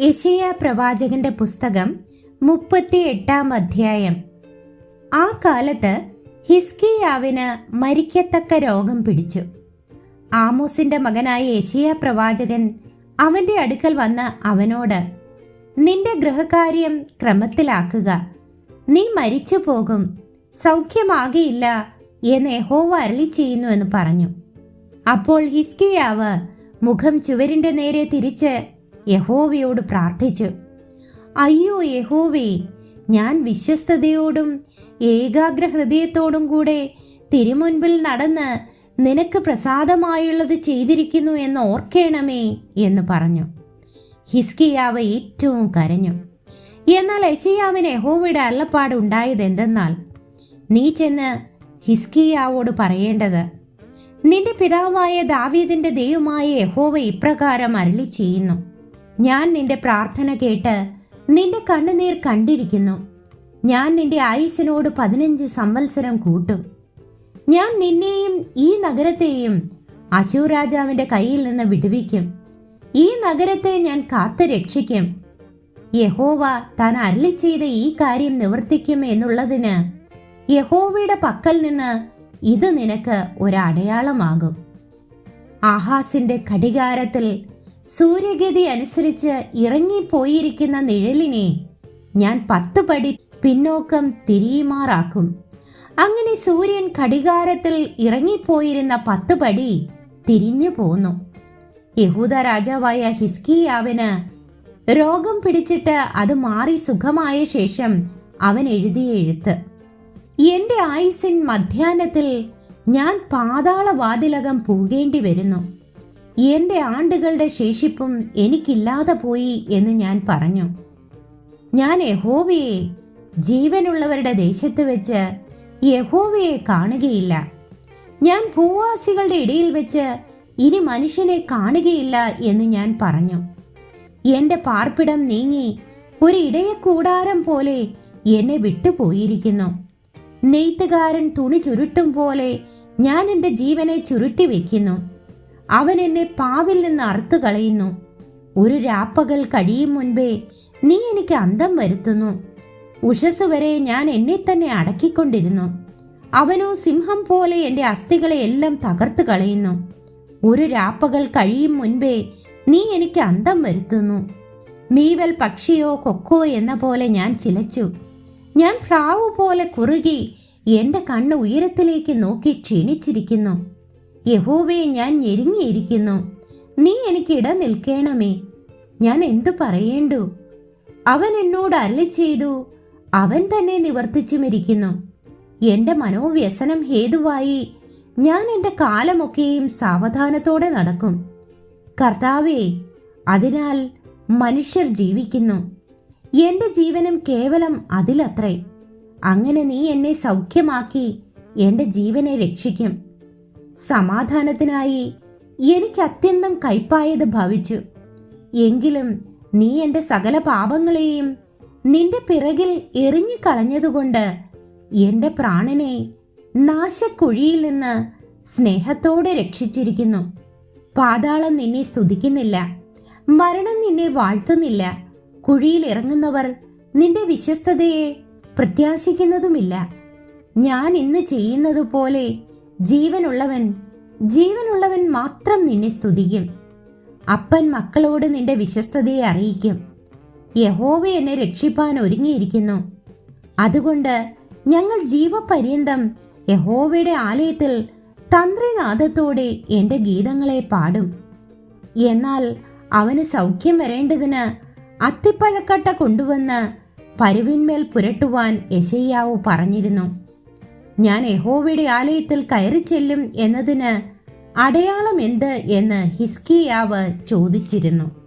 യശയ പ്രവാചകന്റെ പുസ്തകം മുപ്പത്തി എട്ടാം അധ്യായം. ആ കാലത്ത് ഹിസ്കിയാവിന് മരിക്കത്തക്ക രോഗം പിടിച്ചു. ആമോസിന്റെ മകനായ യശയ പ്രവാചകൻ അവന്റെ അടുക്കൽ വന്ന് അവനോട് നിന്റെ ഗൃഹകാര്യം ക്രമത്തിലാക്കുക. നീ മരിച്ചു പോകും. സൗഖ്യമാകിയില്ല എന്ന് യഹോവ അരളി ചെയ്യുന്നു എന്ന് പറഞ്ഞു. അപ്പോൾ ഹിസ്കിയാവ് മുഖം ചുവരിന്റെ നേരെ തിരിച്ച് യഹോവയോട് പ്രാർത്ഥിച്ചു. അയ്യോ യഹോവേ ഞാൻ വിശ്വസ്തയോടും ഏകാഗ്ര ഹൃദയത്തോടും കൂടെ തിരുമുൻപിൽ നടന്ന് നിനക്ക് പ്രസാദമായുള്ളത് ചെയ്തിരിക്കുന്നു എന്ന് ഓർക്കേണമേ എന്ന് പറഞ്ഞു. ഹിസ്കിയാവ് ഏറ്റവും കരഞ്ഞു. എന്നാൽ യശയാവിന് യഹോവയുടെ അല്ലപ്പാട് ഉണ്ടായത് എന്തെന്നാൽ നീ ചെന്ന് ഹിസ്കിയാവോട് പറയേണ്ടത് നിന്റെ പിതാവായ ദാവീദിന്റെ ദൈവമായ യഹോവ ഇപ്രകാരം അരളി ചെയ്യുന്നു ഞാൻ നിന്റെ പ്രാർത്ഥന കേട്ട് നിന്റെ കണ്ണുനീർ കണ്ടിരിക്കുന്നു. ഞാൻ നിന്റെ ആയുസിനോട് പതിനഞ്ച് സംവത്സരം കൂട്ടും. ഞാൻ നിന്നെയും ഈ നഗരത്തെയും അശൂർ രാജാവിന്റെ കയ്യിൽ നിന്ന് വിടുവിക്കും. ഈ നഗരത്തെ ഞാൻ കാത്തു രക്ഷിക്കും. യഹോവ താൻ അരളി ചെയ്ത ഈ കാര്യം നിവർത്തിക്കും എന്നുള്ളതിന് യഹോവയുടെ പക്കൽ നിന്ന് ഇത് നിനക്ക് ഒരടയാളമാകും. ആഹാസിന്റെ ഘടികാരത്തിൽ സൂര്യഗതി അനുസരിച്ച് ഇറങ്ങിപ്പോയിരിക്കുന്ന നിഴലിനെ ഞാൻ പത്ത് പടി പിന്നോക്കം തിരിയുമാറാക്കും. അങ്ങനെ സൂര്യൻ ഘടികാരത്തിൽ ഇറങ്ങിപ്പോയിരുന്ന പത്ത് പടി തിരിഞ്ഞു പോന്നു. യഹൂദ രാജാവായ ഹിസ്കിയാവിന് രോഗം പിടിച്ചിട്ട് അത് മാറി സുഖമായ ശേഷം അവൻ എഴുതിയ എഴുത്ത്. എന്റെ ആയുസിൻ മധ്യാഹ്നത്തിൽ ഞാൻ പാതാളവാതിലകം പോകേണ്ടി വരുന്നു. എന്റെ ആണ്ടുകളുടെ ശേഷിപ്പും എനിക്കില്ലാതെ പോയി എന്ന് ഞാൻ പറഞ്ഞു. ഞാൻ യഹോവയെ ജീവനുള്ളവരുടെ ദേശത്ത് വെച്ച് യഹോവയെ കാണുകയില്ല. ഞാൻ ഭൂവാസികളുടെ ഇടയിൽ വെച്ച് ഇനി മനുഷ്യനെ കാണുകയില്ല എന്ന് ഞാൻ പറഞ്ഞു. എന്റെ പാർപ്പിടം നീങ്ങി ഒരു ഇടയക്കൂടാരം പോലെ എന്നെ വിട്ടുപോയിരിക്കുന്നു. നെയ്ത്തുകാരൻ തുണി ചുരുട്ടും പോലെ ഞാൻ എന്റെ ജീവനെ ചുരുട്ടി വെക്കുന്നു. അവൻ എന്നെ പാവിൽ നിന്ന് അറുത്തു കളയുന്നു. ഒരു രാപ്പകൽ കഴിയും മുൻപേ നീ എനിക്ക് അന്തം വരുത്തുന്നു. ഉഷസ് വരെ ഞാൻ എന്നെ തന്നെ അടക്കിക്കൊണ്ടിരുന്നു. അവനോ സിംഹം പോലെ എന്റെ അസ്ഥികളെ എല്ലാം തകർത്ത് കളയുന്നു. ഒരു രാപ്പകൽ കഴിയും മുൻപേ നീ എനിക്ക് അന്തം വരുത്തുന്നു. മീവൽ പക്ഷിയോ കൊക്കോ എന്ന പോലെ ഞാൻ ചിലച്ചു. ഞാൻ പ്രാവ് പോലെ കുറുകി എന്റെ കണ്ണ് ഉയരത്തിലേക്ക് നോക്കി ക്ഷീണിച്ചിരിക്കുന്നു. യഹോവേ ഞാൻ ഞെരുങ്ങിയിരിക്കുന്നു. നീ എനിക്ക് ഇട നിൽക്കേണമേ. ഞാൻ എന്തു പറയേണ്ടു? അവൻ എന്നോട് അരളി ചെയ്തു അവൻ തന്നെ നിവർത്തിച്ചുമിരിക്കുന്നു. എന്റെ മനോവ്യസനം ഹേതുവായി. ഞാൻ എന്റെ കാലമൊക്കെയും സാവധാനത്തോടെ നടക്കും. കർത്താവേ അതിനാൽ മനുഷ്യർ ജീവിക്കുന്നു. എന്റെ ജീവനും കേവലം അതിലത്രേ. അങ്ങനെ നീ എന്നെ സൗഖ്യമാക്കി എന്റെ ജീവനെ രക്ഷിക്കും. സമാധാനത്തിനായി എനിക്ക് അത്യന്തം കൈപ്പായത് ഭവിച്ചു. എങ്കിലും നീ എന്റെ സകല പാപങ്ങളെയും നിന്റെ പിറകിൽ എറിഞ്ഞു കളഞ്ഞതുകൊണ്ട് എന്റെ പ്രാണനെ നാശക്കുഴിയിൽ നിന്ന് സ്നേഹത്തോടെ രക്ഷിച്ചിരിക്കുന്നു. പാതാളം നിന്നെ സ്തുതിക്കുന്നില്ല. മരണം നിന്നെ വാഴ്ത്തുന്നില്ല. കുഴിയിൽ ഇറങ്ങുന്നവർ നിന്റെ വിശ്വസ്തതയെ പ്രത്യാശിക്കുന്നതുമില്ല. ഞാൻ ഇന്ന് ചെയ്യുന്നത് പോലെ ജീവനുള്ളവൻ ജീവനുള്ളവൻ മാത്രം നിന്നെ സ്തുതിക്കും. അപ്പൻ മക്കളോട് നിന്റെ വിശ്വസ്തതയെ അറിയിക്കും. യഹോവ എന്നെ രക്ഷിപ്പാൻ ഒരുങ്ങിയിരിക്കുന്നു. അതുകൊണ്ട് ഞങ്ങൾ ജീവപര്യന്തം യഹോവയുടെ ആലയത്തിൽ തന്ത്രിനാഥത്തോടെ എന്റെ ഗീതങ്ങളെ പാടും. എന്നാൽ അവന് സൗഖ്യം വരേണ്ടതിന് അത്തിപ്പഴക്കട്ട കൊണ്ടുവന്ന് പരുവിന്മേൽ പുരട്ടുവാൻ യശയ്യാവു പറഞ്ഞിരുന്നു. ഞാൻ യഹോവയുടെ ആലയത്തിൽ കയറി ചെല്ലും എന്നതിന് അടയാളം എന്ത് എന്ന് ഹിസ്കിയാവ് ചോദിച്ചിരുന്നു.